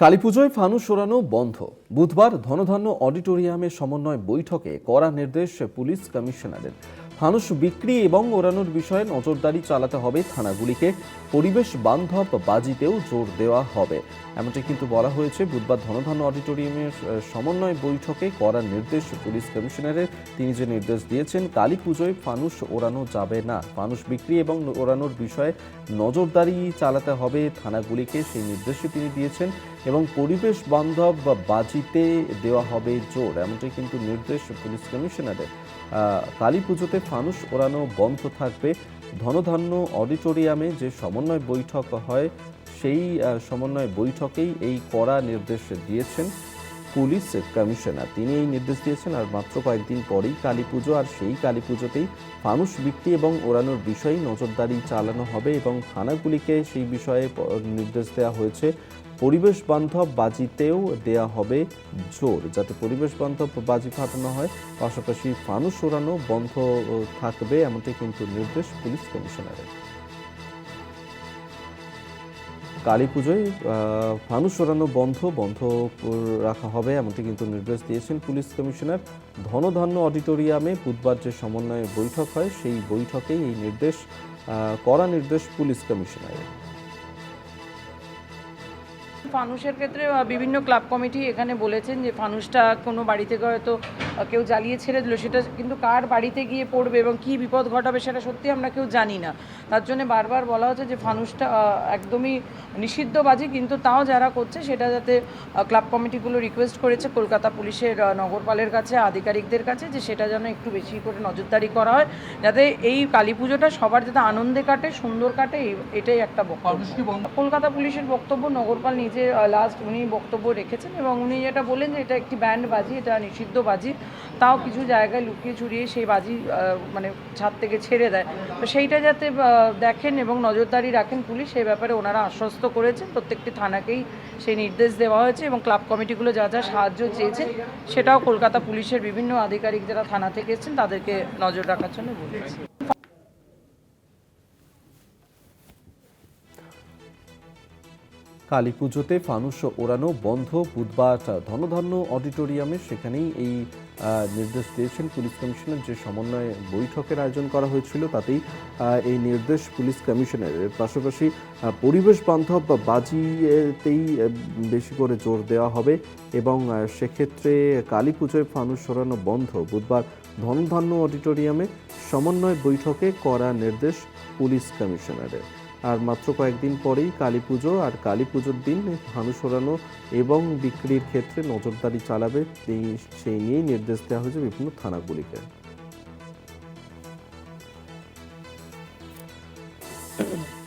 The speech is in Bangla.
কালীপুজোয় ফানুস ওড়ানো বন্ধ। বুধবার ধনধান্য অডিটোরিয়ামে সমন্বয় বৈঠকে কড়া নির্দেশ পুলিশ কমিশনারের। ফানুস বিক্রি এবং ওড়ানোর বিষয়ে নজরদারি চালাতে হবে থানাগুলিকে। পরিবেশ বান্ধব বাজিতেও জোর দেওয়া হবে। এমনটি কিন্তু বলা হয়েছে, বুধবার ধনধান্য অডিটোরিয়ামের সমন্বয় বৈঠকে কড়া নির্দেশ পুলিশ কমিশনারের। তিনি যে নির্দেশ দিয়েছেন কালী পুজোয় ফানুস ওড়ানো যাবে না। ফানুস বিক্রি এবং ওড়ানোর বিষয়ে নজরদারি চালাতে হবে থানাগুলিকে। সেই নির্দেশে তিনি দিয়েছেন। এবং পরিবেশ বান্ধব বাজিতে দেওয়া হবে জোর, এমনটাই কিন্তু নির্দেশ পুলিশ কমিশনারের। কালী পুজোতে ফানুস ওড়ানো বন্ধ থাকবে। ধনধান্য অডিটোরিয়ামে যে সমন্বয় বৈঠক হয়, সেই সমন্বয় বৈঠকেই এই কড়া নির্দেশ দিয়েছেন। Police commissioner. তিনি এই নির্দেশ দিয়েছেন, আর মাত্র কয়েকদিন পরেই কালী পুজো, আর সেই কালী পুজোতেই ফানুস বিক্রি এবং ওড়ানোর বিষয়ে নজরদারি চালানো হবে এবং থানাগুলিকে সেই বিষয়ে নির্দেশ দেওয়া হয়েছে। পরিবেশ বান্ধব বাজিতেও দেয়া হবে জোর, যাতে পরিবেশ বান্ধব বাজি ফাটানো হয়। পাশাপাশি ফানুস ওড়ানো বন্ধ থাকবে এমনটাই কিন্তু নির্দেশ পুলিশ কমিশনারের। কালী পুজোয় ফানুস ওড়ানো বন্ধ বন্ধ রাখা হবে, এমনটি কিন্তু নির্দেশ দিয়েছেন পুলিশ কমিশনার। ধনধান্য অডিটোরিয়ামে বুধবার যে সমন্বয়ে বৈঠক হয়, সেই বৈঠকেই এই নির্দেশ করা নির্দেশ পুলিশ কমিশনারের। ফানুসের ক্ষেত্রে বিভিন্ন ক্লাব কমিটি এখানে বলেছেন যে ফানুসটা কোনো বাড়ি থেকে হয়তো কেউ জ্বালিয়ে ছেড়ে দিল সেটা কিন্তু কার বাড়িতে গিয়ে পড়বে এবং কী বিপদ ঘটাবে সেটা সত্যি আমরা কেউ জানি না। তার জন্য বারবার বলা হচ্ছে যে ফানুসটা একদমই নিষিদ্ধ বাজি কিন্তু তাও যারা করছে সেটা যাতে ক্লাব কমিটিগুলো রিকোয়েস্ট করেছে কলকাতা পুলিশের নগরপালের কাছে আধিকারিকদের কাছে যে সেটা যেন একটু বেশি করে নজরদারি করা হয় যাতে এই কালী পুজোটা সবার যাতে আনন্দে কাটে সুন্দর কাটে এটাই একটা বক্তব্য। কলকাতা পুলিশের বক্তব্য নগরপাল নিজে লাস্ট উনি বক্তব্য রেখেছেন এবং উনি যেটা বলেন যে এটা একটি ব্যান্ড বাজি এটা নিষিদ্ধ বাজি তাও কিছু জায়গায় লুকিয়ে চুরিয়ে সেই বাজি মানে ছাদ থেকে ছেড়ে দেয়। তো সেইটা যাতে দেখেন এবং নজরদারি রাখেন পুলিশ, সেই ব্যাপারে ওনারা আশ্বস্ত করেছেন। প্রত্যেকটি থানাকেই সেই নির্দেশ দেওয়া হয়েছে এবং ক্লাব কমিটিগুলো যা যা সাহায্য চেয়েছে, সেটাও কলকাতা পুলিশের বিভিন্ন আধিকারিক যারা থানা থেকে এসেছেন, তাদেরকে নজর রাখার জন্য বলেছি। কালী পুজোতে ফানুস ওড়ানো বন্ধ, বুধবার ধনধন্য অডিটোরিয়ামে সেখানেই এই নির্দেশ দিয়েছেন পুলিশ কমিশনার। যে সমন্বয়ে বৈঠকের আয়োজন করা হয়েছিল, তাতেই এই নির্দেশ পুলিশ কমিশনারের। পাশাপাশি পরিবেশ বান্ধব বাজিতেই বেশি করে জোর দেওয়া হবে এবং সেক্ষেত্রে কালী পুজোয় ফানুস ওড়ানো বন্ধ। বুধবার ধনধান্য অডিটোরিয়ামে সমন্বয় বৈঠকে করা নির্দেশ পুলিশ কমিশনারের। আর মাত্র কয়েকদিন পরেই কালী পুজো আর কালী পুজোর দিন ভানু সরানো এবং বিক্রির ক্ষেত্রে নজরদারি চালাবে সেই নিয়েই নির্দেশ দেওয়া হয়েছে বিভিন্ন থানাগুলিকে Thank you.